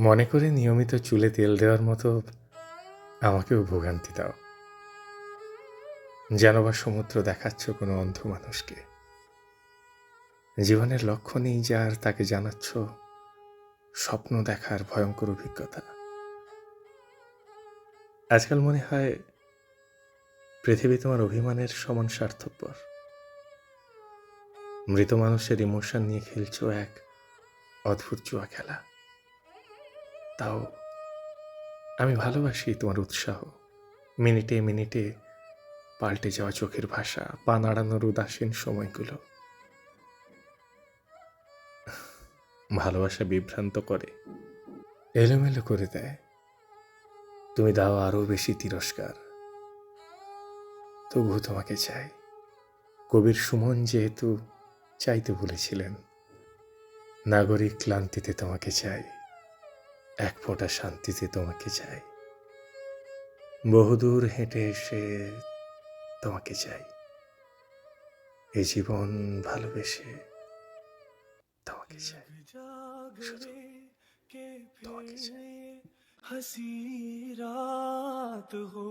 মনে করে নিয়মিত চুলে তেল দেওয়ার মতো আমাকেও ভোগান্তি দাও। যেন বা সমুদ্র দেখাচ্ছ কোনো অন্ধ মানুষকে। জীবনের লক্ষ্য নেই যার তাকে জানাচ্ছ স্বপ্ন দেখার ভয়ঙ্কর অভিজ্ঞতা। আজকাল মনে হয় পৃথিবী তোমার অভিমানের সমান স্বার্থপর। মৃত মানুষের ইমোশন নিয়ে খেলছ এক অদ্ভুত জুয়া খেলা। তাও আমি ভালোবাসি তোমার উৎসাহ। মিনিটে মিনিটে পাল্টে যাওয়া চোখের ভাষা, পা নাড়ানোর উদাসীন সময়গুলো। ভালোবাসা বিভ্রান্ত করে, এলোমেলো করে দেয়। তুমি দাও আরও বেশি তিরস্কার। তবু তোমাকে চাই। কবির সুমন যেহেতু চাইতে বলেছিলেন, নাগরিক ক্লান্তিতে তোমাকে চাই। এক ফোঁটা শান্তিতে তোমাকে চাই বহুদূর হেঁটে এসে তোমাকে চাই এ জীবন ভালোবেসে তোমাকে চাই শুধু তোমাকে চাই हसी रात हो